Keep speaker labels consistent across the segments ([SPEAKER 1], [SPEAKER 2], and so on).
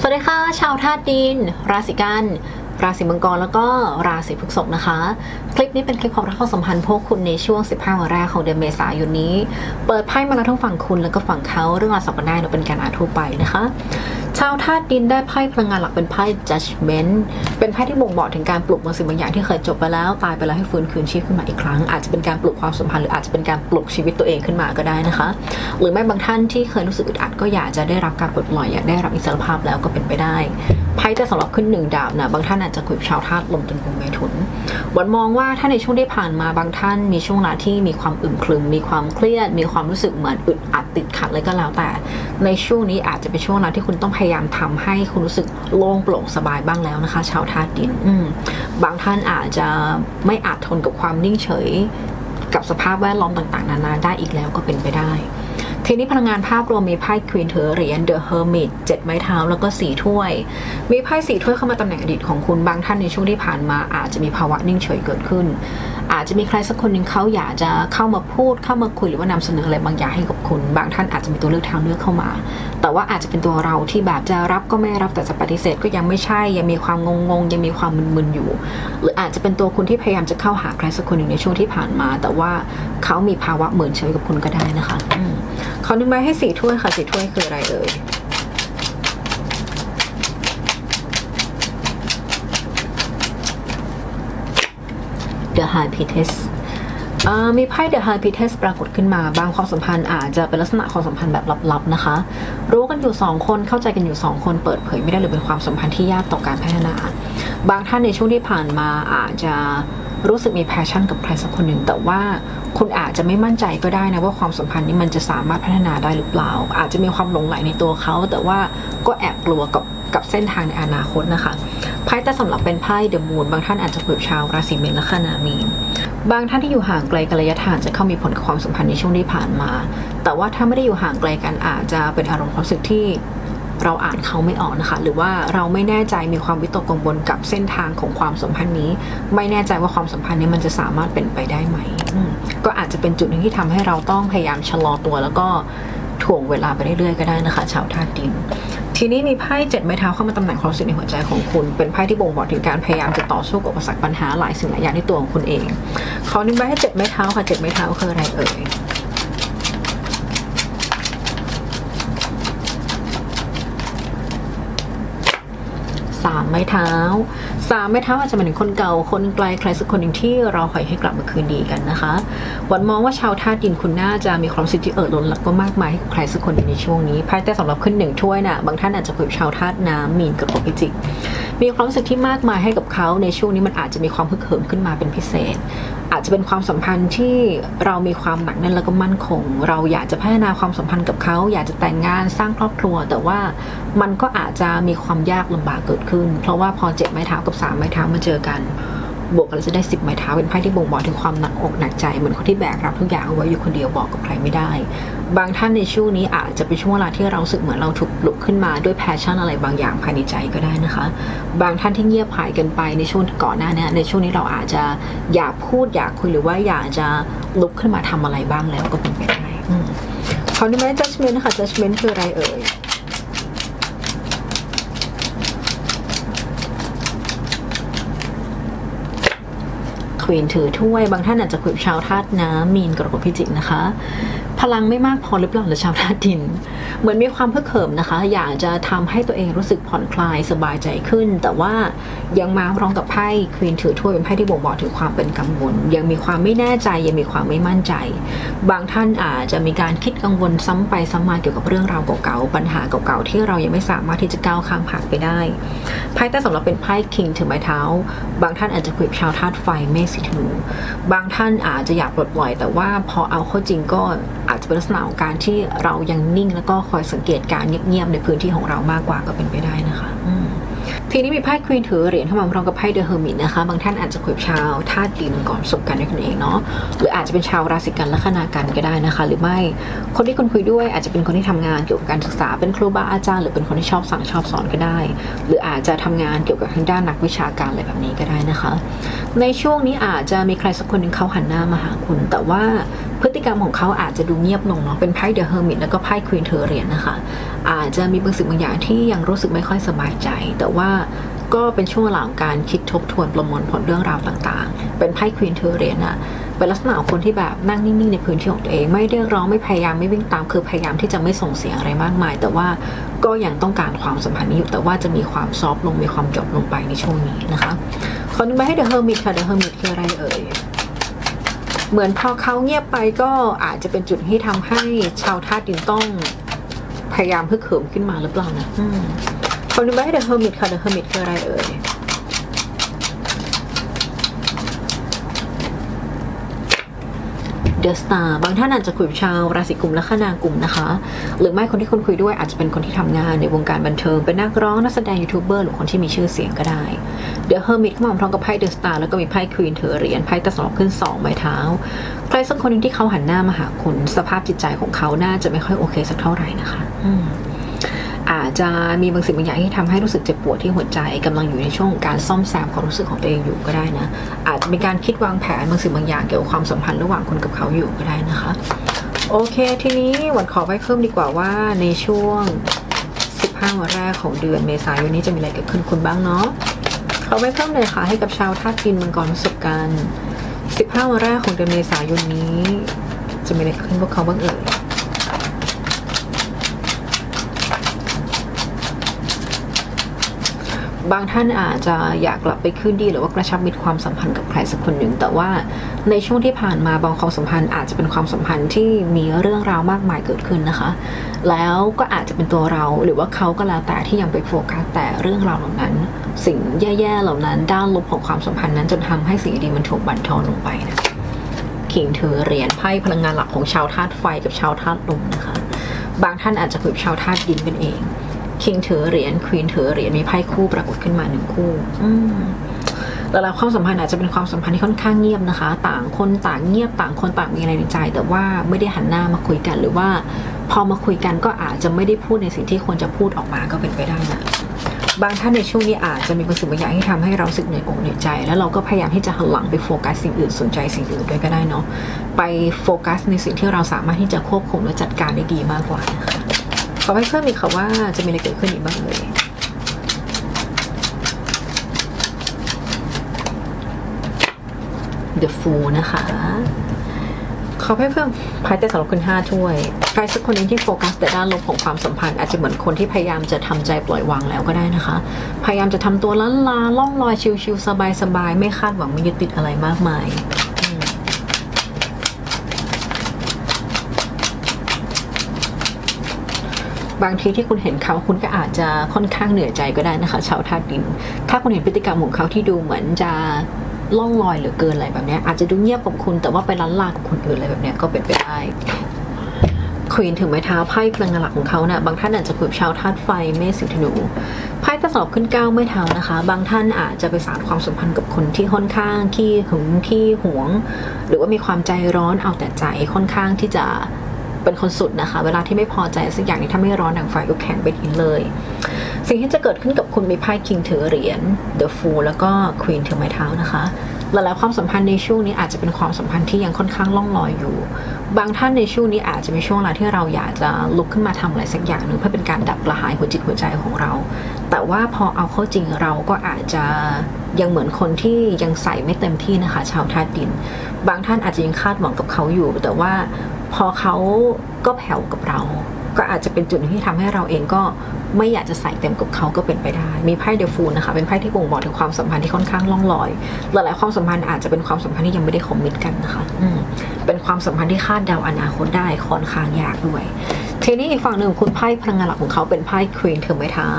[SPEAKER 1] สวัสดีค่ะ ชาวธาตุดิน ราศีกัน ราศีมังกรแล้วก็ราศีพฤษภนะคะ คลิปนี้เป็นคลิปความรักความสัมพันธ์พวกคุณในช่วง 15 วันแรกของเดือนเมษายนนี้ เปิดไพ่มาแล้วทั้งฝั่งคุณแล้วก็ฝั่งเขาเรื่องราวสัมพันธ์ได้เราเป็นการอ่านทั่วไปนะคะ ชาวธาตุดินได้ไพ่พลังงานหลักเป็นไพ่ judgment เป็นไพ่ที่บ่งบอกถึงการปลุกบางสิ่งบางอย่างที่เคยจบไปแล้ว ตายไปแล้วให้ฟื้นคืนชีพขึ้นมาอีกครั้ง อาจจะเป็นการปลุกความสัมพันธ์หรืออาจจะเป็นการปลุกชีวิตตัวเองขึ้นมาก็ได้นะคะ หรือไม่บางท่านที่เคยรู้สึกอึดอัดก็อยากจะได้รับการปลดปล่อยอยากได้รับอิสรภาพแล้วก็เป็นไปได้ไพ่จะสำหรับขึ้นหนึ่งดาบนะบางท่านอาจจะคุยชาวธาตุลมจนกุมเมถุนวันมองว่าถ้าในช่วงที่ผ่านมาบางท่านมีช่วงเวลาที่มีความอึมครึมมีความเครียด มีความรู้สึกเหมือนอึดอัดติดขัดอะไรก็แล้วแต่ ในช่วงนี้อาจจะเป็นช่วงเวลาที่คุณต้องพยายามทำให้คุณรู้สึกโล่งโปร่งสบายบ้างแล้วนะคะ ชาวธาตุดินบางท่านอาจจะไม่อาจทนกับความนิ่งเฉย กับสภาพแวดล้อมต่างๆ นานาได้อีกแล้วก็เป็นไปได้ทีนี้พลังงานภาพรวมมีไพ่ควีนเธอเหรียญเดอะเฮอร์มิตเจ็ดไม้เท้าแล้วก็สี่ถ้วย มีไพ่สี่ถ้วยเข้ามาตำแหน่งอดีตของคุณบางท่านในช่วงที่ผ่านมาอาจจะมีภาวะนิ่งเฉยเกิดขึ้น อาจจะมีใครสักคนหนึ่งเขาอยากจะเข้ามาพูดเข้ามาคุยหรือว่านำเสนออะไรบางอย่างให้กับคุณ บางท่านอาจจะมีตัวเลือกทางเลือกเข้ามา แต่ว่าอาจจะเป็นตัวเราที่แบบจะรับก็ไม่รับแต่จะปฏิเสธก็ยังไม่ใช่ ยังมีความงงๆยังมีความมึนๆอยู่ หรืออาจจะเป็นตัวคุณที่พยายามจะเข้าหาใครสักคนหนึ่งในช่วงที่ผ่านมา แต่ว่าเขามีภาวะเหมือนเฉยกับคุณก็ได้นะคะเขานึกไว้ให้สี่ถ้วยค่ะสี่ถ้วยคืออะไรเอ่ย The High p i t e s มีไพ่ The High p i t e s ปรากฏขึ้นมา บางความสัมพันธ์อาจจะเป็นลักษณะความสัมพันธ์แบบลับๆนะคะ รู้กันอยู่ 2 คนเข้าใจกันอยู่ 2 คนเปิดเผยไม่ได้หรือเป็นความสัมพันธ์ที่ยากต่อการพัฒนา บางท่านในช่วงที่ผ่านมาอาจจะรู้สึกมีแพชชั่นกับใครสักคนหนึ่ง แต่ว่าคุณอาจจะไม่มั่นใจก็ได้นะว่าความสัมพันธ์นี้มันจะสามารถพัฒนาได้หรือเปล่า อาจจะมีความหลงไหลในตัวเขา แต่ว่าก็แอบกลัวกับ กับเส้นทางในอนาคตนะคะไพ่แต่สำหรับเป็นไพ่เดอะมูนบางท่านอาจจะคุยกับชาวราศีเมษและคนามีน บางท่านที่อยู่ห่างไกลกันระยะทางจะเข้ามีผลกับความสัมพันธ์ในช่วงที่ผ่านมา แต่ว่าถ้าไม่ได้อยู่ห่างไกลกันอาจจะเป็นอารมณ์ความรู้สึกที่เราอ่านเขาไม่ออกนะคะ หรือว่าเราไม่แน่ใจมีความวิตกกังวลกับเส้นทางของความสัมพันธ์นี้ ไม่แน่ใจว่าความสัมพันธ์นี้มันจะสามารถเป็นไปได้ไหมมก็อาจจะเป็นจุดหนึ่งที่ทำให้เราต้องพยายามชะลอตัว แล้วก็ถ่วงเวลาไปเรื่อยๆก็ได้นะคะ ชาวธาตุดิน ทีนี้มีไพ่เจ็ดไม้เท้าเข้ามาตำแหน่งความรู้สึกในหัวใจของคุณ เป็นไพ่ที่บ่งบอกถึงการพยายามจะต่อสู้กับอุปสรรคปัญหาหลายสิ่งหลายอย่างในตัวของคุณเองเขานึกไว้ให้เจ็ดไม้เท้าค่ะเจ็ดไม้เท้าคืออะไรเอ่ย สามไม้เท้าสามไม้เท้าอาจจะหมายถึงคนเก่าคนไกลใครสักคนหนึ่งที่เราหอยให้กลับมาคืนดีกันนะคะวันมองว่าชาวธาตุดินคุณน่าจะมีความสิที่เอิดล้นแล้วก็มากมายให้กับใครสักคนหนึ่งในช่วงนี้ภายใต้สำหรับขึ้นหนึ่งถ้วยน่ะบางท่านอาจจะคุยกับชาวธาตุน้ำมีนกับพิจิกมีความรู้สึกที่มากมายให้กับเขาในช่วงนี้มันอาจจะมีความฮึกเหิมขึ้นมาเป็นพิเศษ อาจจะเป็นความสัมพันธ์ที่เรามีความหนักแน่นแล้วก็มั่นคง เราอยากจะพัฒนาความสัมพันธ์กับเขา อยากจะแต่งงานสร้างครอบครัว แต่ว่ามันก็อาจจะมีความยากลำบากเกิดขึ้น เพราะว่าพอเจ็ดไม้เท้ากับสามไม้เท้ามาเจอกัน บวกกันจะได้สิบไม้เท้าเป็นไพ่ที่บ่งบอกถึงความหนักอกหนักใจเหมือนคนที่แบกรับทุกอย่างเอาไว้อยู่คนเดียวบอกกับใครไม่ได้ บางท่านในช่วงนี้อาจจะเป็นช่วงเวลาที่เราสึกเหมือนเราถูกปลุกขึ้นมาด้วยแพชชั่นอะไรบางอย่างภายในใจก็ได้นะคะ บางท่านที่เงียบหายกันไปในช่วงก่อนหน้านี้ในช่วงนี้เราอาจจะอยากพูดอยากคุยหรือว่าอยากจะลุกขึ้นมาทำอะไรบ้างแล้วก็เป็นไปได้อืมเขาได้ไหม judgment นะคะ judgment คืออะไรเอ่ย วีนถือถ้วย บางท่านอาจจะคุยกับชาวธาตุน้ำมีนกรกฎพิจิกนะคะ พลังไม่มากพอหรือเปล่าหรือชาวธาตุดิน เหมือนมีความเพื่อเขิมนะคะ อยากจะทำให้ตัวเองรู้สึกผ่อนคลายสบายใจขึ้น แต่ว่า ยังมาพร้อมกับไพ่ควีนถือถ้วยเป็นไพ่ที่บ่งบอกถึงความเป็นกังวล ยังมีความไม่แน่ใจยังมีความไม่มั่นใจ บางท่านอาจจะมีการคิดกังวลซ้ำไปซ้ำมาเกี่ยวกับเรื่องราวเก่าๆปัญหาเก่าๆที่เรายังไม่สามารถที่จะก้าวข้ามผ่านไปได้ไพ่แต่สำหรับเป็นไพ่คิงถือไม้เท้า บางท่านอาจจะคุยกับชาวธาตุไฟเมษสีธนูบางท่านอาจจะอยากปลดปล่อย แต่ว่าพอเอาเข้าจริงก็อาจจะเป็นลักษณะของการที่เรายังนิ่งแล้วก็คอยสังเกตการเงียบๆในพื้นที่ของเรามากกว่าก็เป็นไปได้นะคะอืม ทีนี้มีไพ่ควีนถือเหรียญเข้ามาพร้อมกับไพ่เดอะเฮอร์มิตนะคะ บางท่านอาจจะคุยชาวธาตุดินก่อนสบการด้วยกันเองเนาะหรืออาจจะเป็นชาวราศีกันและคนากันก็ได้นะคะ หรือไม่คนที่คุณคุยด้วยอาจจะเป็นคนที่ทำงานเกี่ยวกับการศึกษาเป็นครูบาอาจารย์หรือเป็นคนที่ชอบสั่งชอบสอนก็ได้ หรืออาจจะทำงานเกี่ยวกับทางด้านนักวิชาการอะไรแบบนี้ก็ได้นะคะ ในช่วงนี้อาจจะมีใครสักคนหนึ่งเขาหันหน้ามาหาคุณ แต่ว่า พฤติกรรมของเขาอาจจะดูเงียบลงเนาะเป็นไพ่เดอะเฮอร์มิตแล้วก็ไพ่ควีนเทอร์เรียญนะคะอาจจะมีบางสิ่งบางอย่างที่ยังรู้สึกไม่ค่อยสบายใจ แต่ว่าก็เป็นช่วงเวลาของการคิดทบทวนประมวลผลเรื่องราวต่างๆ เป็นไพ่ควีนเทอร์เรียญอะเป็นลักษณะของคนที่แบบนั่งนิ่งๆ ในพื้นที่ของตัวเอง ไม่เรียกร้องไม่พยายามไม่วิ่งตามคือพยายามที่จะไม่ส่งเสียงอะไรมากมาย แต่ว่าก็ยังต้องการความสัมพันธ์นี้อยู่แต่ว่าจะมีความซอฟต์ลงมีความจบลงไปในช่วงนี้นะคะขอนึกไปให้เดอะเฮอร์มิตค่ะเดอะเฮอร์มิตคืออะไรเอ่ย เหมือนพอเขาเงียบไปก็อาจจะเป็นจุดที่ทำให้ชาวธาตุดินต้องพยายามเพื่อเขิมขึ้นมาหรือเปล่านะอืมคนดูไปให้เดอะเฮอร์มิตค่ะเดอะเฮอร์มิตคืออะไรเอ่ย เดอะสตาร์บางท่านอาจจะคุยกับชาวราศีกุมและขนากลุ่มนะคะ หรือไม่คนที่คุณคุยด้วยอาจจะเป็นคนที่ทำงานในวงการบันเทิง เป็นนักร้องนักแสดงยูทูบเบอร์หรือคนที่มีชื่อเสียงก็ได้เดอะเฮอร์มิตเข้ามาพร้อมกับไพ่เดอะสตาร์แล้วก็มีไพ่ควีนเธอเหรียญไพ่ตะสอบขึ้นสองใบเท้าใครสักคนหนึ่งที่เขาหันหน้ามาหาคุณสภาพจิตใจของเขาน่าจะไม่ค่อยโอเคสักเท่าไหร่นะคะ อืม อาจจะมีบางสิ่งบางอย่างที่ทำให้รู้สึกเจ็บปวดที่หัวใจกำลังอยู่ในช่วงของการซ่อมแซมความรู้สึกของตัวเองอยู่ก็ได้นะ อาจจะมีการคิดวางแผนบางสิ่งบางอย่างเกี่ยวกับความสัมพันธ์ระหว่างคุณกับเขาอยู่ก็ได้นะคะ โอเค ทีนี้หวันขอไว้เพิ่มดีกว่าว่าในช่วง 15 วันแรกของเดือนเมษายนนี้จะมีอะไรเกิดขึ้นคุณบ้างเนาะขอไว้เพิ่มเลยค่ะให้กับชาวธาตุดินมังกรประสบการณ์15 วันแรกของเดือนเมษายนนี้ จะมีอะไรเกิดขึ้นพวกเขาบ้างเอ่ย บางท่านอาจจะอยากกลับไปคืนดีหรือว่ากระชับมิตรความสัมพันธ์กับใครสักคนหนึ่ง แต่ว่าในช่วงที่ผ่านมาบางความสัมพันธ์อาจจะเป็นความสัมพันธ์ที่มีเรื่องราวมากมายเกิดขึ้นนะคะ แล้วก็อาจจะเป็นตัวเราหรือว่าเขาก็แล้วแต่ที่ยังไปโฟกัสแต่เรื่องราวเหล่านั้น สิ่งแย่ๆเหล่านั้นด้านลบของความสัมพันธ์นั้นจนทำให้สิ่งดีมันถูกบั่นทอนลงไปนะคิงถือเหรียญไพ่พลังงานหลักของชาวธาตุไฟกับชาวธาตุลมนะคะ บางท่านอาจจะคุยกับชาวธาตุดินเป็นเอง คิงถือเหรียญควีนถือเหรียญมีไพ่คู่ปรากฏขึ้นมาหนึ่งคู่ อืมแต่ล้วความสัมพันธ์อาจจะเป็นความสัมพันธ์ที่ค่อนข้างเงียบนะคะ ต่างคนต่างเงียบต่างคนต่างมีอะไรในใจ แต่ว่าไม่ได้หันหน้ามาคุยกัน หรือว่าพอมาคุยกันก็อาจจะไม่ได้พูดในสิ่งที่ควรจะพูดออกมาก็เป็นไปได้นะบางท่านในช่วงนี้อาจจะมีบางสิ่งบางอย่างที่ทำให้เราสึกเหนื่อยอกเหนื่อยใจ แล้วเราก็พยายามที่จะหันหลังไปโฟกัสสิ่งอื่นสนใจสิ่งอื่นด้วยก็ได้เนาะไปโฟกัสในสิ่งที่เราสามารถที่จะควบคุมและจัดการได้ดีมากกว่านะคะ ขอให้เพิ่มอีกค่ะว่าจะมีอะไรเกิดขึ้นอีกบ้างเลย The Fool นะคะขอให้เพิ่มพายแต่สำหรับคุณห้าถ้วยใครสักคนหนึงที่โฟกัสแต่ด้านลบของความสัมพันธ์อาจจะเหมือนคนที่พยายามจะทำใจปล่อยวางแล้วก็ได้นะคะ พยายามจะทำตัวล้านลาล่องลอยชิวๆสบายๆไม่คาดหวังไม่ยึดติดอะไรมากมายอืม บางทีที่คุณเห็นเขาคุณก็อาจจะค่อนข้างเหนื่อยใจก็ได้นะคะ ชาวธาตุดิน ถ้าคุณเห็นพฤติกรรมของเขาที่ดูเหมือนจะล่องลอยหลือเกินอะไรแบบนี้อาจจะดูเงียบกับคุณแต่ว่าไปล้านลากับคนอื่นอะไรแบบนี้ก็เป็นไปได้ควีนถือไม้เท้าไพ่พลังงานหลักของเขาเนะ่ะบางท่านอาจจะคุยกับชาวธาตุไฟเมษสิงธนูไพ่ตะสอบขึ้นเก้าไม้เท้านะคะ บางท่านอาจจะไปสานความสัมพันธ์กับคนที่ค่อนข้างขี้หึงขี้หวง หรือว่ามีความใจร้อนเอาแต่ใจค่อนข้างที่จะ เป็นคนสุดนะคะ เวลาที่ไม่พอใจสักอย่างนี้ถ้าไม่ร้อนดังไฟก็แข็งไปทิ้งเลย สิ่งที่จะเกิดขึ้นกับคุณมีไพ่คิงถือเหรียญ The Fool แล้วก็ควีนถือไม้เท้านะคะหลายๆความสัมพันธ์ในช่วงนี้อาจจะเป็นความสัมพันธ์ที่ยังค่อนข้างล่องลอยอยู่ บางท่านในช่วงนี้อาจจะมีช่วงเวลาที่เราอยากจะลุกขึ้นมาทำอะไรสักอย่างหนึ่งเพื่อเป็นการดับกระหายหัวจิตหัวใจของเรา แต่ว่าพอเอาเข้าจริงเราก็อาจจะยังเหมือนคนที่ยังใส่ไม่เต็มที่นะคะ ชาวธาตุดิน บางท่านอาจจะยังคาดหวังกับเขาอยู่ แต่ว่า พอเขาก็แผ่วกับเรา ก็อาจจะเป็นจุดที่ทำให้เราเองก็ไม่อยากจะใส่เต็มกับเขาก็เป็นไปได้ มีไพ่เดฟูลนะคะ เป็นไพ่ที่บ่งบอกถึงความสัมพันธ์ที่ค่อนข้างล่องลอย หลายๆความสัมพันธ์อาจจะเป็นความสัมพันธ์ที่ยังไม่ได้คอมมิตกันนะคะอืมเป็นความสัมพันธ์ที่คาดเดาอนาคตได้ค่อนข้างยากด้วย ทีนี้อีกฝั่งหนึ่งคุณไพ่พลังงานหลักของเขาเป็นไพ่ควีนถือไม้เท้า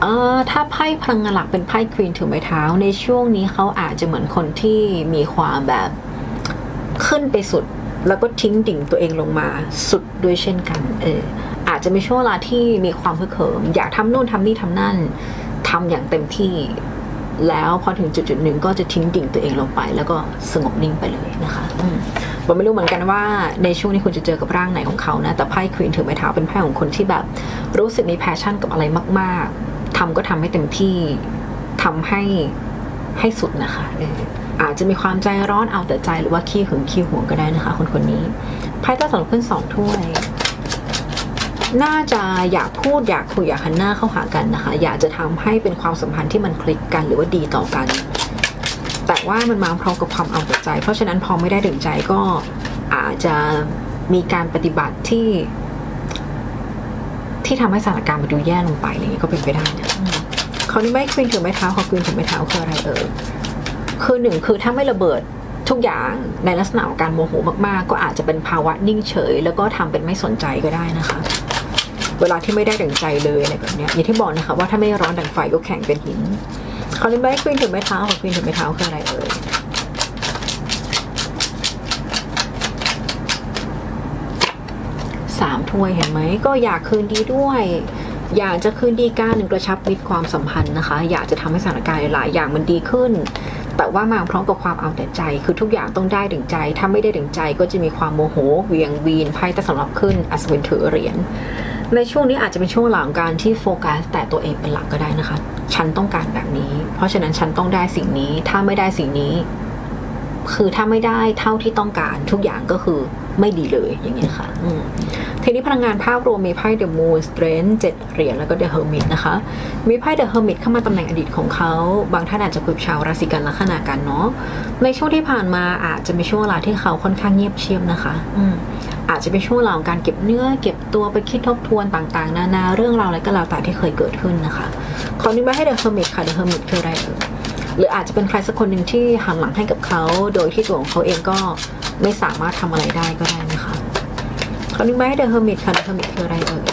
[SPEAKER 1] เอ่อถ้าไพ่พลังงานหลักเป็นไพ่ควีนถือไม้เท้าในช่วงนี้เขาอาจจะเหมือนคนที่มีความแบบขึ้นไปสุด แล้วก็ทิ้งดิ่งตัวเองลงมาสุดด้วยเช่นกันเอออาจจะไมีช่วงเวลาที่มีความพึกเขิมอยากทำโน่นทำนี่ทำนั่นทำอย่างเต็มที่ แล้วพอถึงจุดจุดหนึ่งก็จะทิ้งดิ่งตัวเองลงไป แล้วก็สงบนิ่งไปเลยนะคะอืมผมไม่รู้เหมือนกันว่าในช่วงนี้คุณจะเจอกับร่างไหนของเขานะแต่ไพ่ควีนถือไม้เท้าเป็นไพ่ของคนที่แบบ รู้สึกมีแพชชั่นกับอะไรมาก ๆทำก็ทำให้เต็มที่ทำให้ให้สุดนะคะเอออาจจะมีความใจร้อนเอาแต่ใจหรือว่าขี้หึงขี้หวงก็ได้นะคะ คนคนนี้ไพ่ตาสองขึ้นสองถ้วยน่าจะอยากพูดอยากคุยอยากหันหน้าเข้าหากันนะคะ อยากจะทำให้เป็นความสัมพันธ์ที่มันคลิกกันหรือว่าดีต่อกัน แต่ว่ามันมาพร้อมกับความเอาแต่ใจ เพราะฉะนั้นพอไม่ได้ถึงใจก็อาจจะมีการปฏิบัติที่ ที่ทำให้สถานการณ์มันดูแย่ลงไปอะไรอย่างนี้ก็เป็นไปได้นะอืมคราวนี้ไม่ควีนถือไม้เท้าขอควีนถือไม้เท้าคืออะไรเอ่ย คือหนึ่งคือถ้าไม่ระเบิดทุกอย่างในลักษณะของการโมโหมากๆ ก็อาจจะเป็นภาวะนิ่งเฉย แล้วก็ทำเป็นไม่สนใจก็ได้นะคะ เวลาที่ไม่ได้ดั่งใจเลยอะไรแบบนี้อย่างที่บอกนะคะว่าถ้าไม่ร้อนดั่งไฟก็แข็งเป็นหินคราวนี้ไม่ควีนถือไม้เท้าขอควีนถือไม้เท้าคืออะไรเอ่ยสามถ้วยเห็นไหมก็อยากคืนดีด้วย อยากจะคืนดีการหนึ่งกระชับมิตรความสัมพันธ์นะคะ อยากจะทำให้สถานการณ์หลายอย่างมันดีขึ้น แต่ว่ามาพร้อมกับความเอาแต่ใจ คือทุกอย่างต้องได้ถึงใจ ถ้าไม่ได้ถึงใจก็จะมีความโมโห เวียงวีนไพ่แต่สำหรับขึ้นอัศวินถือเหรียญในช่วงนี้อาจจะเป็นช่วงหลังการที่โฟกัสแต่ตัวเองเป็นหลักก็ได้นะคะ ฉันต้องการแบบนี้ เพราะฉะนั้นฉันต้องได้สิ่งนี้ ถ้าไม่ได้สิ่งนี้ คือถ้าไม่ได้เท่าที่ต้องการทุกอย่างก็คือไม่ดีเลยอย่างเงี้ยค่ะอืมทีนี้พลังงานภาพรวมมีไพ่ The Moon Strength เจ็ดเหรียญแล้วก็ The Hermit นะคะ มีไพ่ The Hermit เข้ามาตำแหน่งอดีตของเขา บางท่านอาจจะคุยกับชาวราศีกันลัคนากันเนาะในช่วงที่ผ่านมาอาจจะมีช่วงเวลาที่เขาค่อนข้างเงียบเชียบนะคะ อืมอาจจะเป็นช่วงเวลาของการเก็บเนื้อเก็บตัวไปคิดทบทวนต่างๆ นานาเรื่องราวอะไรก็แล้วแต่ที่เคยเกิดขึ้นนะคะขอนี้มาให้ The Hermit ค่ะ The Hermit คืออะไรเอ่ย หรืออาจจะเป็นใครสักคนหนึ่งที่หันหลังให้กับเขาโดยที่ตัวของเขาเองก็ไม่สามารถทำอะไรได้ก็ได้นะคะคราวนี้ไหมเดอะเฮอร์มิตค่ะเดอะเฮอร์มิตคืออะไรเอ่ย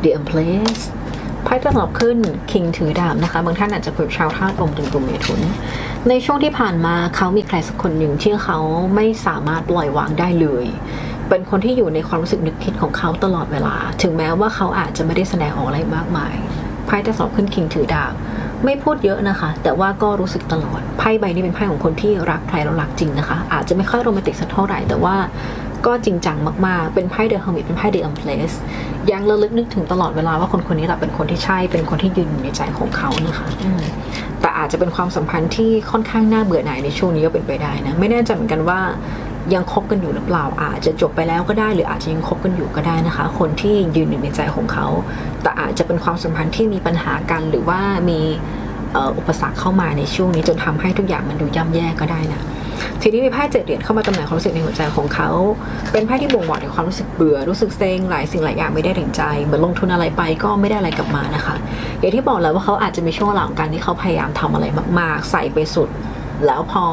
[SPEAKER 1] เดอะ Empress ไพ่ตลับขึ้น King ถือดาบนะคะบางท่านอาจจะคุยชาวธาตุลมถึงกลุ่มเมถุน ในช่วงที่ผ่านมาเขามีใครสักคนหนึ่งที่เขาไม่สามารถปล่อยวางได้เลย เป็นคนที่อยู่ในความรู้สึกนึกคิดของเขาตลอดเวลา ถึงแม้ว่าเขาอาจจะไม่ได้แสดงออกอะไรมากมายไพ่จะสอบขึ้นคิงถือดาบไม่พูดเยอะนะคะ แต่ว่าก็รู้สึกตลอดไพ่ใบนี้เป็นไพ่ของคนที่รักใครแล้วรักจริงนะคะ อาจจะไม่ค่อยโรแมนติกสักเท่าไหร่แต่ว่าก็จริงจังมากๆ เป็นไพ่เดอะเฮอร์มิตเป็นไพ่เดอะ m มเพลสยังระลึกนึกถึงตลอดเวลาว่าคนคนนี้แหละเป็นคนที่ใช่ เป็นคนที่ยืนอยู่ในใจของเขานะคะแต่อาจจะเป็นความสัมพันธ์ที่ค่อนข้างน่าเบื่อหน่ายในช่วงนี้ก็เป็นไปได้นะ ไม่แน่ใจเหมือนกันว่า ยังคบกันอยู่หรือเปล่า อาจจะจบไปแล้วก็ได้ หรืออาจจะยังคบกันอยู่ก็ได้นะคะ คนที่ยืนอยู่ในใจของเขา แต่อาจจะเป็นความสัมพันธ์ที่มีปัญหากัน หรือว่ามีอุปสรรคเข้ามาในช่วงนี้จนทำให้ทุกอย่างมันดูย่ำแย่ก็ได้นะทีนี้มีไพ่เจ็ดเหรียญเข้ามาตำแหน่งความรู้สึกในหัวใจของเขา เป็นไพ่ที่บ่งบอกถึงความรู้สึกเบื่อ รู้สึกเซ็ง หลายสิ่งหลายอย่างไม่ได้ถึงใจ เหมือนลงทุนอะไรไปก็ไม่ได้อะไรกลับมานะคะ อย่างที่บอกแล้วว่าเขาอาจจะมีช่วงหลังการที่เขาพยายามทำอะไรมาก ๆ ใส่ไปสุด แล้วพอ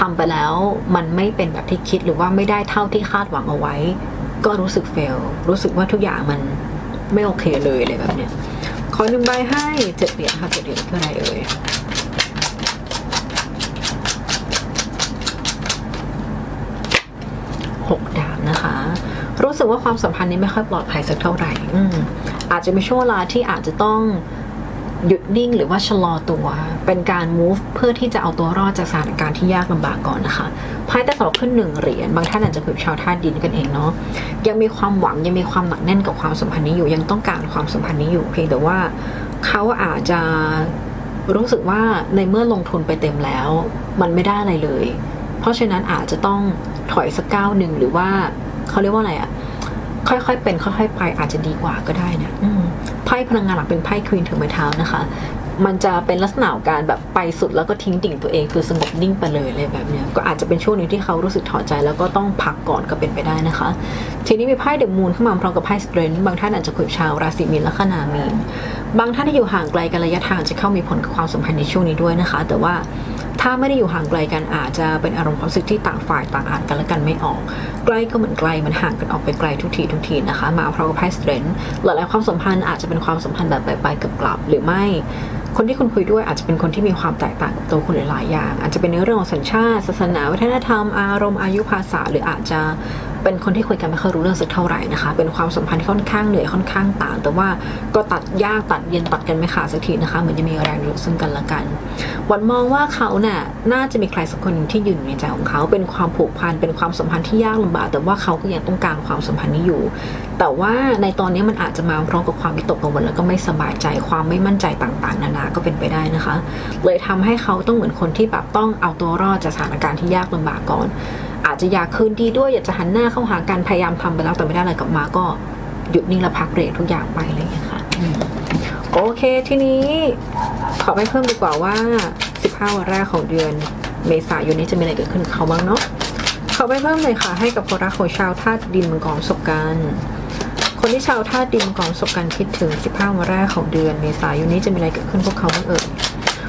[SPEAKER 1] ทำไปแล้วมันไม่เป็นแบบที่คิดหรือว่าไม่ได้เท่าที่คาดหวังเอาไว้ ก็รู้สึกเฟลรู้สึกว่าทุกอย่างมันไม่โอเคเลยอะไรแบบเนี้ยขอหนึ่งใบให้เจ็ดเหรียญค่ะเจ็ดเหรียญคืออะไรเอ่ยหกดาบนะคะ รู้สึกว่าความสัมพันธ์นี้ไม่ค่อยปลอดภัยสักเท่าไหร่อืมอาจจะมีช่วงเวลาที่อาจจะต้อง หยุดนิ่งหรือว่าชะลอตัว เป็นการ move เพื่อที่จะเอาตัวรอดจากสถานการณ์ที่ยากลำบากก่อนนะคะไพ่แต่สำหรับขึ้นหนึ่งเหรียญบางท่านอาจจะคุยกับชาวธาตุดินกันเองเนาะยังมีความหวังยังมีความหนักแน่นกับความสัมพันธ์นี้อยู่ยังต้องการความสัมพันธ์นี้อยู่เพียงแต่ว่าเขาอาจจะรู้สึกว่าในเมื่อลงทุนไปเต็มแล้ว มันไม่ได้อะไรเลย เพราะฉะนั้นอาจจะต้องถอยสักก้าวหนึ่งหรือว่าเขาเรียกว่าอะไรอะ ค่อยๆเป็นค่อยๆไปอาจจะดีกว่าก็ได้นะอืมไพ่พลังงานหลักเป็นไพ่ควีนถือไม้เท้านะคะ มันจะเป็นลักษณะของการแบบไปสุดแล้วก็ทิ้งดิ่งตัวเองคือสงบนิ่งไปเลยอะไรแบบเนี้ยก็อาจจะเป็นช่วงหนึงที่เขารู้สึกถอดใจแล้วก็ต้องพักก่อนก็เป็นไปได้นะคะ ทีนี้มีไพ่เดอะมูนเข้ามาพร้อมกับไพ่สเตรนท์บางท่านอาจจะคุยกับชาวราศีมีนและขนามีนบางท่านที่อยู่ห่างไกลกันระยะทางจะเข้ามีผลกับความสัมพันธ์ในช่วงนี้ด้วยนะคะ แต่ว่า ถ้าไม่ได้อยู่ห่างไกลกันอาจจะเป็นอารมณ์ความรู้สึกที่ต่างฝ่ายต่างอ่านกันและกันไม่ออก ใกล้ก็เหมือนไกลมันห่างกันออกไปไกลทุกทีทุกทีนะคะ มาพร้อมกับไพ่สเตรนท์หลายๆความสัมพันธ์อาจจะเป็นความสัมพันธ์แบบไปๆกับกลับหรือไม่คนที่คุณคุยด้วยอาจจะเป็นคนที่มีความแตกต่างกับตัวคุณหลายๆอย่าง อาจจะเป็นในเรื่องของสัญชาติศาสนา วัฒนธรรม อารมณ์อายุภาษา หรืออาจจะ เป็นคนที่คุยกันไม่ค่อยรู้เรื่องสักเท่าไหร่นะคะ เป็นความสัมพันธ์ที่ค่อนข้างเหนื่อยค่อนข้างต่าง แต่ว่าก็ตัดยากตัดเย็นตัดกันไม่ขาดสักทีนะคะ เหมือนจะมีแรงรู้ซึ่งกันและกัน วันมองว่าเขาเนี่ยน่าจะมีใครสักคนหนึ่งที่อยู่ในใจของเขา เป็นความผูกพัน เป็นความสัมพันธ์ที่ยากลำบาก แต่ว่าเขาก็ยังต้องการความสัมพันธ์นี้อยู่ แต่ว่าในตอนนี้มันอาจจะมาพร้อมกับความวิตกกังวลแล้วก็ไม่สบายใจความไม่มั่นใจต่างๆ นานาก็เป็นไปได้นะคะ เลยทำให้เขาต้องเหมือนคนที่แบบต้องเอาตัวรอดจากสถานการณ์ที่ยากลำบากก่อน อาจจะอยากคืนดีด้วยอยากจะหันหน้าเข้าหากันพยายามทำไปแล้วแต่ไม่ได้อะไรกลับมาก็หยุดนิ่งและพักเบรกทุกอย่างไปอะไรอย่างเลยค่ะโอเคทีนี้ขอไปเพิ่มดีกว่าว่า 15 วันแรกของเดือนเมษายนนี้จะมีอะไรเกิดขึ้นกับเขาบ้างเนาะขอไปเพิ่มเลยค่ะ ให้กับคนรักของชาวธาตุดินมังกรสบการ คนที่ชาวธาตุดินมังประสบการณ์คิดถึง 15วันแรกของเดือนเมษายนนี้จะมีอะไรเกิดขึ้นพวกเขาบ้างเอ่ย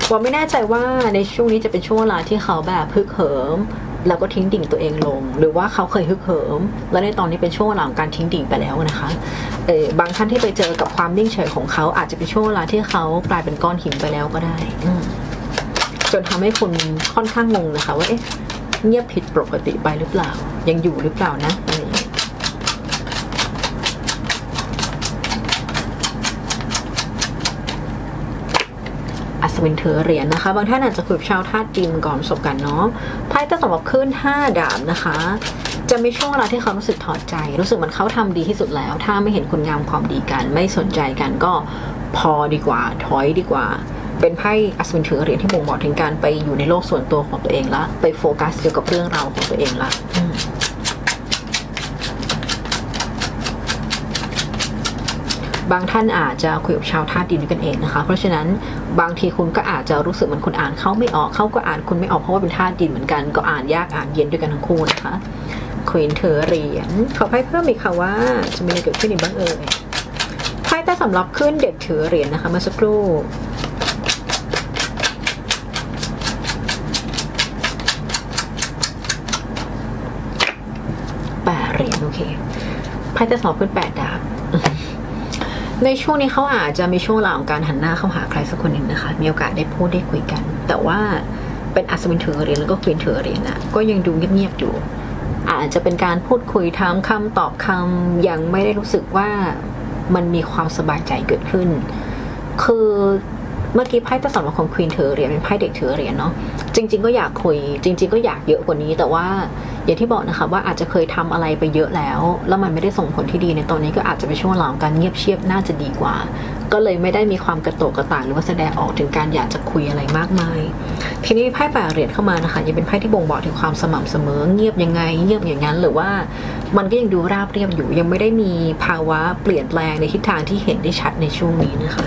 [SPEAKER 1] ว่าไม่แน่ใจว่าในช่วงนี้จะเป็นช่วงเวลาที่เขาแบบฮึกเหิมแล้วก็ทิ้งดิ่งตัวเองลง หรือว่าเขาเคยฮึกเหิม แล้วในตอนนี้เป็นช่วงเวลาของการทิ้งดิ่งไปแล้วนะคะเออบางท่านที่ไปเจอกับความนิ่งเฉยของเขาอาจจะเป็นช่วงเวลาที่เขากลายเป็นก้อนหินไปแล้วก็ได้อืจนทำให้คุณค่อนข้างงงนะคะว่าเอ๊ะเงียบผิดปกติไปหรือเปล่า ยังอยู่หรือเปล่านะ อะไรอย่างเงี้ยอัศวินถือเหรียญนะคะ บางท่านอาจจะคุยกับชาวธาตุดินก่อนประสบกันเนาะไพ่จะสำหรับขึ้น5ดาบนะคะ จะมีช่วงเวลาที่เขารู้สึกถอดใจ รู้สึกเหมือนเขาทำดีที่สุดแล้ว ถ้าไม่เห็นคุณงามความดีกัน ไม่สนใจกันก็พอดีกว่า ถอยดีกว่า เป็นไพ่อัศวินถือเหรียญที่บ่งบอกถึงการไปอยู่ในโลกส่วนตัวของตัวเองละ ไปโฟกัสเกี่ยวกับเรื่องราวของตัวเองละอืม บางท่านอาจจะคุยกับชาวธาตุดินด้วยกันเองนะคะ เพราะฉะนั้นบางทีคุณก็อาจจะรู้สึกเหมือนคุณอ่านเขาไม่ออกเขาก็อ่านคุณไม่ออกเพราะว่าเป็นธาตุดินเหมือนกัน ก็อ่านยากอ่านเย็นด้วยกันทั้งคู่นะคะควีนเธอเหรียญขอไพ่เพิ่มอีกค่ะว่าจะมีอะไรเกิดขึ้นอีกบ้างเอ่ยไพ่ใต้สำรับขึ้นเด็กถือเหรียญนะคะเมื่อสักครู่แปดเหรียญโอเคไพ่ใต้สำรับขึ้นแปดดาบ ในช่วงนี้เขาอาจจะมีช่วงเวลาของการหันหน้าเข้าหาใครสักคนหนึ่งนะคะ มีโอกาสได้พูดได้คุยกัน แต่ว่าเป็นอัศวินเถือเรียญแล้วก็ควีนเถือเรียญนะก็ยังดูเงียบๆอยู่ อาจจะเป็นการพูดคุยถามคำตอบคำยังไม่ได้รู้สึกว่ามันมีความสบายใจเกิดขึ้น คือเมื่อกี้ไพ่ตะสำหรับของควีนถือเรียญเป็นไพ่เด็กถือเรียญเนาะ จริง ๆ ก็อยากคุย จริง ๆ ก็อยากเยอะกว่านี้แต่ว่าอย่างที่บอกนะคะว่าอาจจะเคยทำอะไรไปเยอะแล้ว แล้วมันไม่ได้ส่งผลที่ดีในตอนนี้ก็อาจจะเป็นช่วงเวลาของการเงียบเชียบน่าจะดีกว่า ก็เลยไม่ได้มีความกระโตกกระต่างหรือว่าแสดงออกถึงการอยากจะคุยอะไรมากมาย ทีนี้ไพ่แปดเหรียญเข้ามานะคะยังเป็นไพ่ที่บ่งบอกถึงความสม่ำเสมอ เงียบยังไง เงียบอย่างนั้นหรือว่ามันก็ยังดูราบเรียบอยู่ ยังไม่ได้มีภาวะเปลี่ยนแปลงในทิศทางที่เห็นได้ชัดในช่วงนี้นะคะ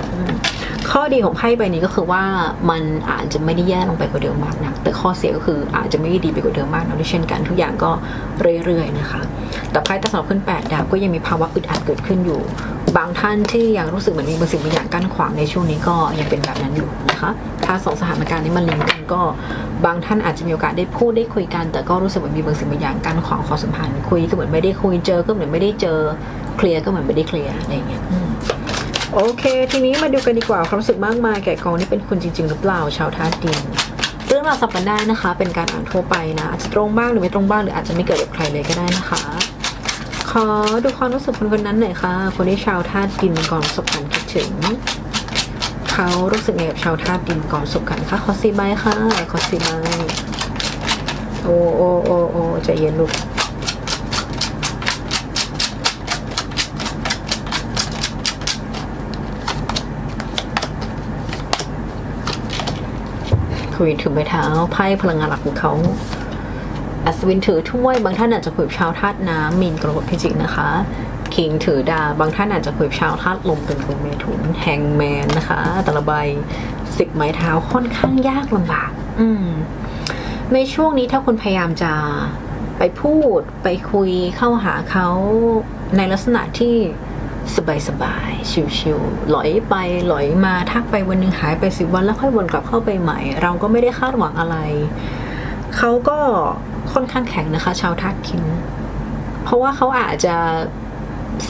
[SPEAKER 1] ข้อดีของไพ่ใบนี้ก็คือว่ามันอาจจะไม่ได้แย่ลงไปกว่าเดิมมากนะแต่ข้อเสียก็คืออาจจะไม่ได้ดีไปกว่าเดิมมากนะด้วยเช่นกันทุกอย่างก็เรื่อยๆนะคะ แต่ไพ่ตะสอบขึ้นแปดดาบก็ยังมีภาวะอึดอัดเกิดขึ้นอยู่ บางท่านที่ยังรู้สึกเหมือนมีบางสิ่งบางอย่างกั้นขวางในช่วงนี้ก็ยังเป็นแบบนั้นอยู่นะคะถ้าสองสถานการณ์นี้มันลิงก์กันก็ บางท่านอาจจะมีโอกาสได้พูดได้คุยกัน แต่ก็รู้สึกเหมือนมีบางสิ่งบางอย่างกั้นขวางความสัมพันธ์คุยก็เหมือนไม่ได้คุยเจอก็เหมือนไม่ได้เจอเคลียร์ก็เหมือนไม่ได้เคลียร์อะไรอย่างเงี้ย โอเค ทีนี้มาดูกันดีกว่าความรู้สึกมากมายแก่กองนี่เป็นคุณจริง ๆ หรือเปล่าชาวธาตุดิน เรื่องราวสับกันได้นะคะ เป็นการอ่านทั่วไปนะอาจจะตรงบ้างหรือไม่ตรงบ้างหรืออาจจะไม่เกิดกับใครเลยก็ได้นะคะ ขอดูความรู้สึกคนคนนั้นหน่อยค่ะ คนที่ชาวธาตุดินก่อนประสบการณ์คิดถึงเขารู้สึกไงกับชาวธาตุดินก่อนประสบการณ์คะขอสีใบค่ะขอสีใบโอ้โอ้โอ้โอ้ใจเย็นลูก คุยถือไม้เท้าไพ่พลังงานหลักของเขาอัศวินถือถ้วยบางท่านอาจจะคุยกับชาวธาตุน้ำมีนกรกฎพิจิกนะคะคิงถือดาบบางท่านอาจจะคุยกับชาวธาตุลมเป็นกลุ่มเมถุนแฮงแมนนะคะแต่ละใบสิบไม้เท้าค่อนข้างยากลำบาก อืม ในช่วงนี้ถ้าคุณพยายามจะไปพูดไปคุยเข้าหาเขาในลักษณะที่ สบายๆ ชิวๆหลอยไปหลอยมาทักไปวันหนึ่งหายไปสิบวันแล้วค่อยวนกลับเข้าไปใหม่ เราก็ไม่ได้คาดหวังอะไร เขาก็ค่อนข้างแข็งนะคะ ชาวธาตุคิมเพราะว่าเขาอาจจะ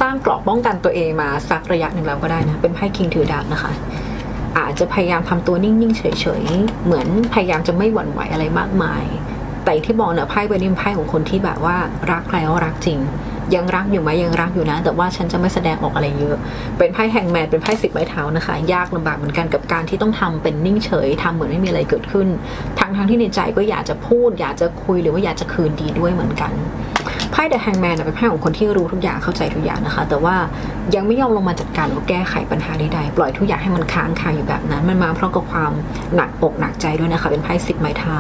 [SPEAKER 1] สร้างกราะป้องกันตัวเองมาสักระยะหนึ่งแล้วก็ได้นะ เป็นไพ่คิงถือดาบนะคะ อาจจะพยายามทำตัวนิ่งๆ เฉยๆ เหมือนพยายามจะไม่หวั่นไหวอะไรมากมาย แต่ที่บอกเนี่ยไพ่ใบนี้เป็นไพ่ของคนที่แบบว่ารักแล้วรักจริง ยังรักอยู่ไหมยังรักอยู่นะ แต่ว่าฉันจะไม่แสดงออกอะไรเยอะ เป็นไพ่แห่งแมนเป็นไพ่สิบไม้เท้านะคะ ยากลำบากเหมือนกันกับการที่ต้องทำเป็นนิ่งเฉยทำเหมือนไม่มีอะไรเกิดขึ้นทั้งทั้งที่ในใจก็อยากจะพูด อยากจะคุยหรือว่าอยากจะคืนดีด้วยเหมือนกัน ไพ่ The Hangman นเป็นไพ่ของคนที่รู้ทุกอย่างเข้าใจทุกอย่างนะคะ แต่ว่ายังไม่ยอมลงมาจัดการหรือแก้ไขปัญหาใดๆปล่อยทุกอย่างให้มันค้างคาอยู่แบบนั้น มันมาเพราะกับความหนักอกหนักใจด้วยนะคะ เป็นไพ่สิบไม้เท้า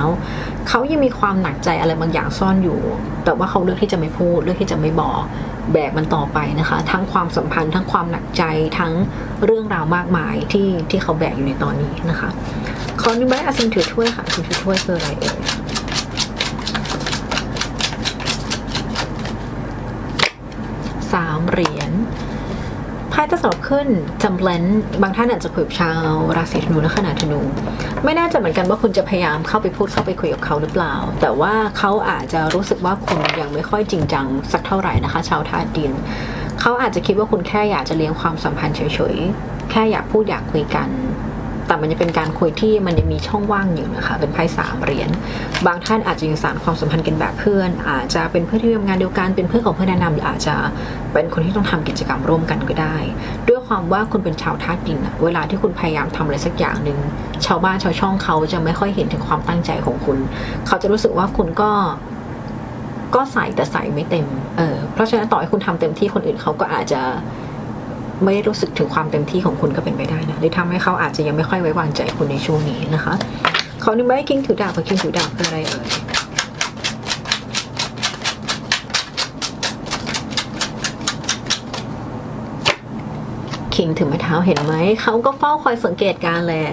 [SPEAKER 1] เขายังมีความหนักใจอะไรบางอย่างซ่อนอยู่ แต่ว่าเขาเลือกที่จะไม่พูดเลือกที่จะไม่บอกแบกมันต่อไปนะคะ ทั้งความสัมพันธ์ทั้งความหนักใจทั้งเรื่องราวมากมายที่ที่เขาแบกอยู่ในตอนนี้นะคะขอนิบายอาซิมถือถ้วยค่ะอาซิมถือถ้วยคืออะไรเอ่ย สามเหรียญไพ่จะสลับขึ้นจำเลนบางท่านอาจจะคุยกับชาวราศีธนูและขนาดธนู ไม่แน่ใจเหมือนกันว่าคุณจะพยายามเข้าไปพูดเข้าไปคุยกับเขาหรือเปล่า แต่ว่าเขาอาจจะรู้สึกว่าคุณยังไม่ค่อยจริงจังสักเท่าไหร่นะคะ ชาวธาตุดินเขาอาจจะคิดว่าคุณแค่อยากจะเลี้ยงความสัมพันธ์เฉยๆแค่อยากพูดอยากคุยกัน แต่มันจะเป็นการคุยที่มันยังมีช่องว่างอยู่นะคะ เป็นไพ่สามเหรียญ บางท่านอาจจะยังสานความสัมพันธ์กันแบบเพื่อน อาจจะเป็นเพื่อนที่ทำงานเดียวกัน เป็นเพื่อนของเพื่อนแนะนำหรืออาจจะเป็นคนที่ต้องทำกิจกรรมร่วมกันก็ได้ ด้วยความว่าคุณเป็นชาวธาตุดิน เวลาที่คุณพยายามทำอะไรสักอย่างหนึ่ง ชาวบ้านชาวช่องเขาจะไม่ค่อยเห็นถึงความตั้งใจของคุณ เขาจะรู้สึกว่าคุณก็ก็ใส่แต่ใส่ไม่เต็ม เออ เพราะฉะนั้นต่อให้คุณทำเต็มที่คนอื่นเขาก็อาจจะ ไม่ได้รู้สึกถึงความเต็มที่ของคุณก็เป็นไปได้นะหรือทำให้เขาอาจจะยังไม่ค่อยไว้วางใจคุณในช่วงนี้นะคะขอหนึ่งใบให้คิงถือดาบกับคิงถือดาบคืออะไรเอ่ยคิงถือไม้เท้าเห็นไหม เขาก็เฝ้าคอยสังเกตการณ์แหละ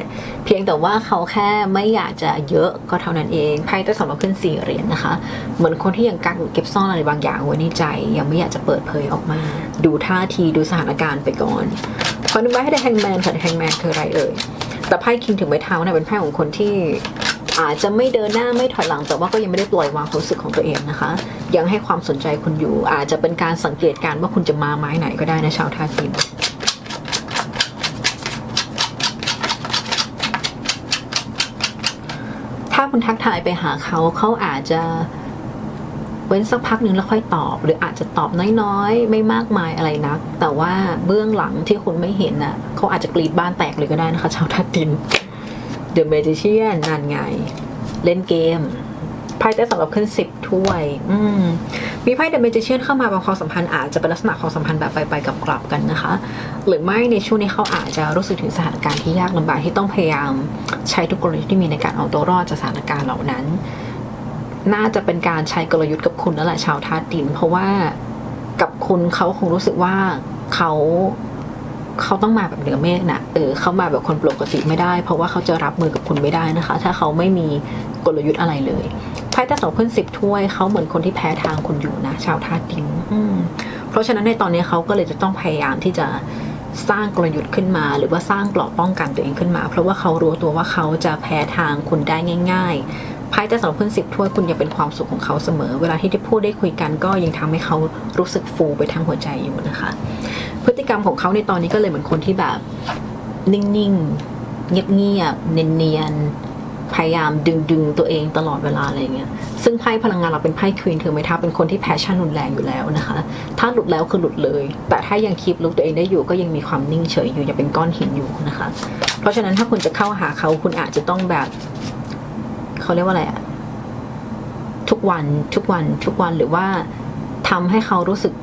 [SPEAKER 1] เพียงแต่ว่าเขาแค่ไม่อยากจะเยอะก็เท่านั้นเองไพ่จะสำหรับขึ้นสี่เหรียญนะคะ เหมือนคนที่ยังกักเก็บซ่อนอะไรบางอย่างไว้ในใจ ยังไม่อยากจะเปิดเผยออกมา ดูท่าทีดูสถานการณ์ไปก่อนขอนึกไว้ให้ได้แฮงแมนค่ะแฮงแมนคืออะไรเอ่ยแต่ไพ่คิงถึงไม้เท้าเนี่ยเป็นไพ่ของคนที่อาจจะไม่เดินหน้าไม่ถอยหลังแต่ว่าก็ยังไม่ได้ปล่อยวางความรู้สึกของตัวเองนะคะ ยังให้ความสนใจคุณอยู่ อาจจะเป็นการสังเกตการณ์ว่าคุณจะมาไม้ไหนก็ได้นะชาวท่าทีมถ้า คุณทักทายไปหาเขาเขาอาจจะเว้นสักพักหนึ่งแล้วค่อยตอบ หรืออาจจะตอบน้อยๆ ไม่มากมายอะไรนัก แต่ว่าเบื้องหลังที่คุณไม่เห็นน่ะเขาอาจจะกรีดบ้านแตกเลยก็ได้นะคะ ชาวทัดดินเดอะเมจิเชียนนั่นไง เล่นเกม ไพ่ได้สำหรับขึ้นสิบถ้วย อืม มีไพ่ The Magician เข้ามาบางความสัมพันธ์อาจจะเป็นลักษณะความสัมพันธ์แบบไปๆกับกลับกันนะคะ หรือไม่ในช่วงนี้เขาอาจจะรู้สึกถึงสถานการณ์ที่ยากลำบากที่ต้องพยายามใช้ทุกกลยุทธ์ที่มีในการเอาตัวรอดจากสถานการณ์เหล่านั้น น่าจะเป็นการใช้กลยุทธ์กับคุณนั่นแหละชาวธาตุดิน เพราะว่ากับคุณเขาคงรู้สึกว่าเขาเขาต้องมาแบบเหนือเมฆนะเออเขามาแบบคนปกติไม่ได้ เพราะว่าเขาจะรับมือกับคุณไม่ได้นะคะ ถ้าเขาไม่มีกลยุทธ์อะไรเลย ไพ่ตาสองขึ้นสิบถ้วยเขาเหมือนคนที่แพ้ทางคุณอยู่นะ ชาวธาตุดินเพราะฉะนั้นในตอนนี้เขาก็เลยจะต้องพยายามที่จะสร้างกลยุทธ์ขึ้นมา หรือว่าสร้างเกราะป้องกันตัวเองขึ้นมา เพราะว่าเขารู้ตัวว่าเขาจะแพ้ทางคุณได้ง่ายๆไพ่แต่สำหรับขึ้นสิบถ้วยคุณยังเป็นความสุขของเขาเสมอ เวลาที่ได้พูดได้คุยกันก็ยังทำให้เขารู้สึกฟูไปทั้งหัวใจอยู่นะคะ พฤติกรรมของเขาในตอนนี้ก็เลยเหมือนคนที่แบบนิ่งๆเงียบๆเนียนๆ พยายามดึงดึงตัวเองตลอดเวลาอะไรเงี้ยซึ่งไพ่พลังงานเราเป็นไพ่ควีนถือไหมทับเป็นคนที่แพชชั่นรุนแรงอยู่แล้วนะคะ ถ้าหลุดแล้วคือหลุดเลย แต่ถ้ายังคีบลุกตัวเองได้อยู่ก็ยังมีความนิ่งเฉยอยู่ยังเป็นก้อนหินอยู่นะคะ เพราะฉะนั้นถ้าคุณจะเข้าหาเขาคุณอาจจะต้องแบบเขาเรียกว่าอะไรอะทุกวันทุกวันทุกวันหรือว่าทำให้เขารู้สึก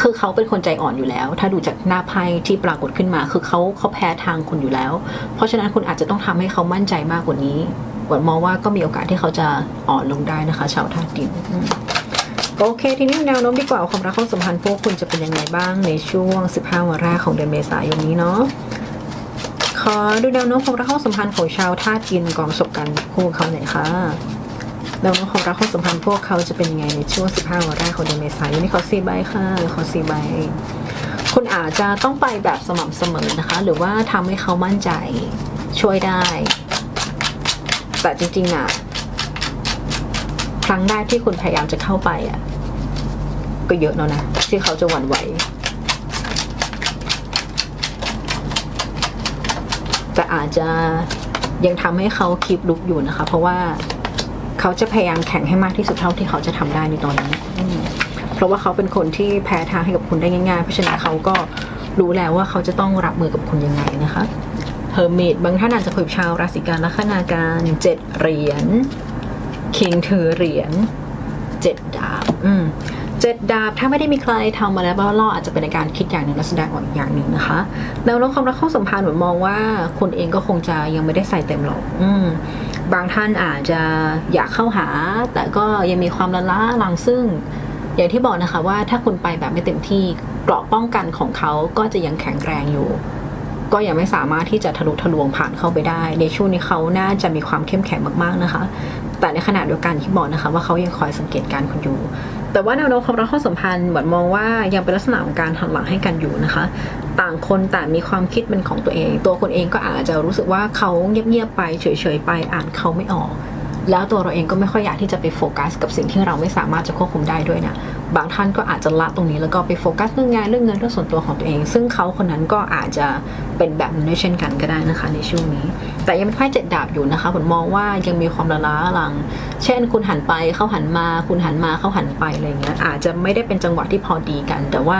[SPEAKER 1] คือเขาเป็นคนใจอ่อนอยู่แล้ว ถ้าดูจากหน้าไพ่ที่ปรากฏขึ้นมา คือเขาเขาแพ้ทางคุณอยู่แล้ว เพราะฉะนั้นคุณอาจจะต้องทำให้เขามั่นใจมากกว่านี้หวันมองว่าก็มีโอกาสที่เขาจะอ่อนลงได้นะคะ ชาวธาตุดินโอเค ทีนี้แนวโน้มดีกว่าความรักความสัมพันธ์พวกคุณจะเป็นยังไงบ้างในช่วง 15 วันแรกของเดือนเมษายนนี้เนาะขอดูแนวโน้มความรักความสัมพันธ์ของชาวธาตุดินกองประสบการณ์คู่เขาหน่อยค่ะ แนวโน้มความรักความสัมพันธ์พวกเขาจะเป็นยังไงในช่วง 15 วันแรกของเดือนเมษายนนี้ขอสีใบค่ะขอสีใบ คุณอาจจะต้องไปแบบสม่ำเสมอนะคะ หรือว่าทำให้เขามั่นใจช่วยได้ แต่จริงๆอะครั้งแรกที่คุณพยายามจะเข้าไปอะก็เยอะแล้วนะ ที่เขาจะหวั่นไหวแต่อาจจะยังทำให้เขาคลิปลุกอยู่นะคะ เพราะว่า เขาจะพยายามแข่งให้มากที่สุดเท่าที่เขาจะทำได้ในตอนนี้อืมเพราะว่าเขาเป็นคนที่แพ้ทางให้กับคุณได้ง่ายๆ เพราะฉะนั้นเขาก็รู้แล้วว่าเขาจะต้องรับมือกับคุณยังไงนะคะเฮอร์เมดบางท่านอาจจะคุยกับชาวราศีกันลัคนาการเจ็ดเหรียญคิงถือเหรียญเจ็ดดาบอืมเจ็ดดาบถ้าไม่ได้มีใครทำมาแล้วบ้าล่ออาจจะเป็นในการคิดอย่างหนึ่งและแสดงออกอีกอย่างหนึ่งนะคะแนวโน้มความรักเข้าสัมพันธ์เหมือนมองว่าคุณเองก็คงจะยังไม่ได้ใส่เต็มหรอกอืม บางท่านอาจจะอยากเข้าหา แต่ก็ยังมีความละล้าลังซึ่ง อย่างที่บอกนะคะว่าถ้าคุณไปแบบไม่เต็มที่เกราะป้องกันของเขาก็จะยังแข็งแรงอยู่ก็ยังไม่สามารถที่จะทะลุทะลวงผ่านเข้าไปได้ ในช่วงนี้เขาน่าจะมีความเข้มแข็งมากๆนะคะ แต่ในขณะเดียวกันที่บอกนะคะ ว่าเขายังคอยสังเกตการณ์คุณอยู่ แต่ว่าแนวโน้มความรักความสัมพันธ์เหมือนมองว่ายังเป็นลักษณะของการหันหลังให้กันอยู่นะคะ ต่างคนต่างมีความคิดเป็นของตัวเอง ตัวคนเองก็อาจจะรู้สึกว่าเขาเงียบๆไปเฉยๆไปอ่านเขาไม่ออก แล้วตัวเราเองก็ไม่ค่อยอยากที่จะไปโฟกัส กับสิ่งที่เราไม่สามารถจะควบคุมได้ด้วยนะบางท่านก็อาจจะละตรงนี้แล้วก็ไปโฟกัสเรื่องงานเรื่องเงินเรื่องส่วนตัวของตัวเอง ซึ่งเขาคนนั้นก็อาจจะเป็นแบบนั้นด้วยเช่นกันก็ได้นะคะ ในช่วงนี้ แต่ยังเป็นไพ่เจ็ดดาบอยู่นะคะผมมองว่ายังมีความละล้าลัง เช่น คุณหันไปเขาหันมา คุณหันมาเขาหันไปอะไรเงี้ยอาจจะไม่ได้เป็นจังหวะที่พอดีกัน แต่ว่า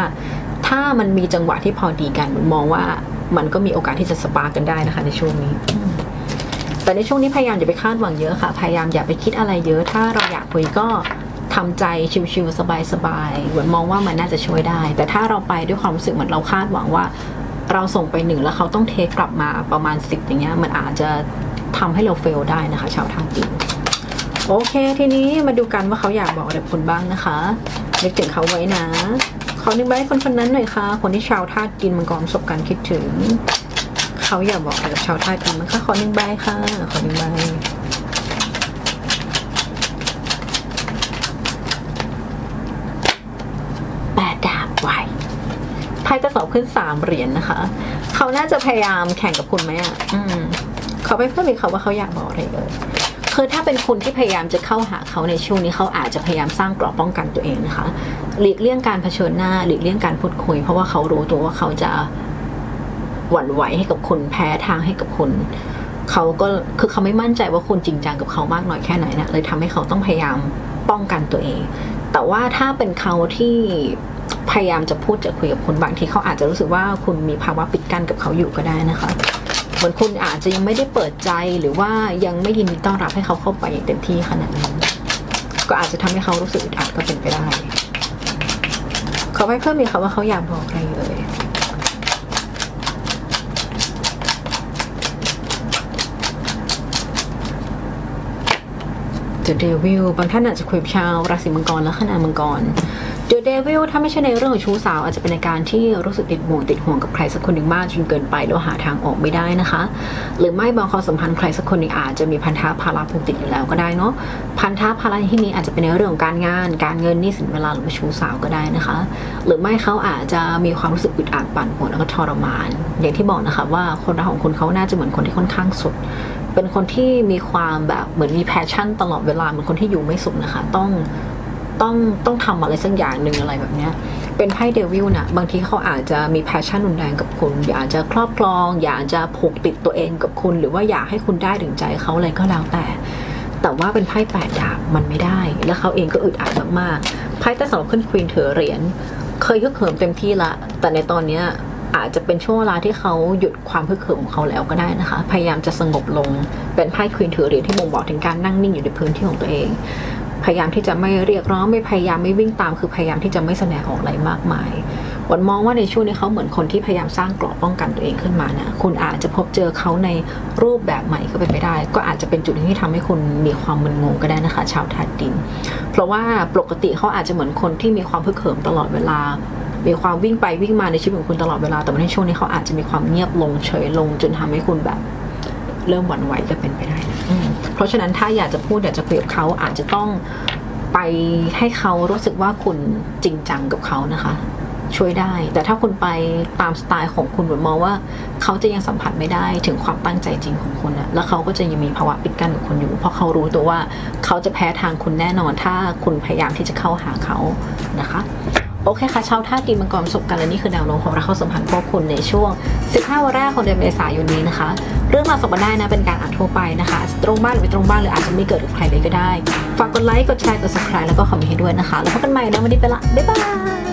[SPEAKER 1] ถ้ามันมีจังหวะที่พอดีกันมองว่ามันก็มีโอกาสที่จะสปาร์กันได้นะคะในช่วงนี้ แต่ในช่วงนี้พยายามอย่าไปคาดหวังเยอะค่ะ พยายามอย่าไปคิดอะไรเยอะ ถ้าเราอยากคุยก็ทำใจชิวๆสบายๆเหมือนมองว่ามันน่าจะช่วยได้ แต่ถ้าเราไปด้วยความรู้สึกเหมือนเราคาดหวังว่า เราส่งไปหนึ่งแล้วเขาต้องเทคกลับมาประมาณสิบอย่างเงี้ยมันอาจจะทำให้เราเฟลได้นะคะ ชาวทางกินโอเค ทีนี้มาดูกันว่าเขาอยากบอกอะไรคุณบ้างนะคะนึกถึงเขาไว้นะ ขอหนึ่งใบให้คนคนนั้นหน่อยค่ะ คนที่ชาวธาตุกินมังกรประสบการณ์คิดถึง เขาอยากบอกอะไรกับชาวธาตุกินมั้งคะขอหนึ่งใบค่ะ ขอหนึ่งใบแปดดาบไวไพ่จะสอบขึ้นสามเหรียญนะคะ เขาน่าจะพยายามแข่งกับคุณไหมอะ อืม เขาไม่เพิ่มอีกค่ะว่าเขาอยากบอกอะไรเลย คือถ้าเป็นคุณที่พยายามจะเข้าหาเขาในช่วงนี้เขาอาจจะพยายามสร้างเกราะป้องกันตัวเองนะคะ หลีกเลี่ยงการเผชิญหน้าหลีกเลี่ยงการพูดคุย เพราะว่าเขารู้ตัวว่าเขาจะหวั่นไหวให้กับคุณแพ้ทางให้กับคุณเขาก็คือเขาไม่มั่นใจว่าคุณจริงจังกับเขามากน้อยแค่ไหนนะเลยทำให้เขาต้องพยายามป้องกันตัวเอง แต่ว่าถ้าเป็นเขาที่พยายามจะพูดจะคุยกับคุณบางทีเขาอาจจะรู้สึกว่าคุณมีภาวะปิดกั้นกับเขาอยู่ก็ได้นะคะ เหมือนคุณอาจจะยังไม่ได้เปิดใจหรือว่ายังไม่ยินดีต้อนรับให้เขาเข้าไปอย่างเต็มที่ขนาดนั้น ก็อาจจะทำให้เขารู้สึกอึดอัดก็เป็นไปได้เขาไม่เพิ่มมีคำว่าเขาอยากบอกอะไรเลย The Devil บางท่านอาจจะคุยกับชาวราศีมังกรและขนามังกร The Devil ถ้าไม่ใช่ในเรื่องของชู้สาว อาจจะเป็นในการที่รู้สึกติดห่วงติดห่วงกับใครสักคนหนึ่งมากจนเกินไปแล้วหาทางออกไม่ได้นะคะ หรือไม่บางความสัมพันธ์ใครสักคนหนึ่งอาจจะมีพันธะภาระผูกติดอยู่แล้วก็ได้เนาะพันธะภาระที่นี้อาจจะเป็นในเรื่องของการงาน การเงินนี้สินเวลาหรือชู้สาวก็ได้นะคะ หรือไม่เขาอาจจะมีความรู้สึกอึดอัดปั่นป่วนแล้วก็ทรมาน อย่างที่บอกนะคะว่าคนรักของคุณเขาน่าจะเหมือนคนที่ค่อนข้างสุดเป็นคนที่มีความแบบเหมือนมีแพชชั่นตลอดเวลาเหมือนคนที่อยู่ไม่สุขนะคะ ต้อง ต้องต้องทำอะไรสักอย่างหนึ่งอะไรแบบเนี้ยเป็นไพ่เดวิลนะบางทีเขาอาจจะมีแพชชั่นรุนแรงกับคุณ อยากจะครอบครอง อยากจะผูกติดตัวเองกับคุณ หรือว่าอยากให้คุณได้ถึงใจเขาอะไรก็แล้วแต่ แต่ว่าเป็นไพ่แปดดาบมันไม่ได้ แล้วเขาเองก็อึดอัดมากๆไพ่แต่สำหรับขึ้นควีนเถอเหรียญเคยฮึกเหิมเต็มที่ละ แต่ในตอนเนี้ยอาจจะเป็นช่วงเวลาที่เขาหยุดความพึกเขิมของเขาแล้วก็ได้นะคะ พยายามจะสงบลง เป็นไพ่ควีนถือเหรียญที่บ่งบอกถึงการนั่งนิ่งอยู่ในพื้นที่ของตัวเอง พยายามที่จะไม่เรียกร้องไม่พยายามไม่วิ่งตาม คือพยายามที่จะไม่แสดงออกอะไรมากมายวันมองว่าในช่วงนี้เขาเหมือนคนที่พยายามสร้างกราะป้องกันตัวเองขึ้นมานะคุณอาจจะพบเจอเขาในรูปแบบใหม่ก็เป็นไปได้ ก็อาจจะเป็นจุดที่ทำให้คุณมีความมึนงงก็ได้นะคะ ชาวธาตุดิน เพราะว่าปกติเขาอาจจะเหมือนคนที่มีความพึกเขิมตลอดเวลา มีความวิ่งไปวิ่งมาในชีวิตของคุณตลอดเวลา แต่ในช่วงนี้เขาอาจจะมีความเงียบลงเฉยลง จนทำให้คุณแบบ เริ่มหวั่นไหวก็เป็นไปได้นะอืมเพราะฉะนั้นถ้าอยากจะพูดอยากจะคุยกับเขาอาจจะต้องไปให้เขารู้สึกว่าคุณจริงจังกับเขานะคะ ช่วยได้ แต่ถ้าคุณไปตามสไตล์ของคุณผมมองว่า เขาจะยังสัมผัสไม่ได้ถึงความตั้งใจจริงของคุณนะแล้วเขาก็จะยังมีภาวะปิดกั้นกับคุณอยู่ เพราะเขารู้ตัวว่าเขาจะแพ้ทางคุณแน่นอน ถ้าคุณพยายามที่จะเข้าหาเขานะคะ โอเคค่ะชาวท่าตุดินมังกรประสบกันและนี่คือแนวโน้มของราคาสัมพันธ์พวกคุณในช่วง 15 วันแรกของเดือนเมษายนนี้นะคะ เรื่องราวสมบัติได้นะเป็นการอ่านทั่วไปนะคะตรงบ้านหรือไม่ตรงบ้านหรืออาจจะไม่เกิดกับใครเลยก็ได้ ฝากกดไลค์กดแชร์กด subscribe แล้วก็คอมเมนต์ให้ด้วยนะคะ แล้วพบกันใหม่ในวันนี้ไปละบ๊ายบาย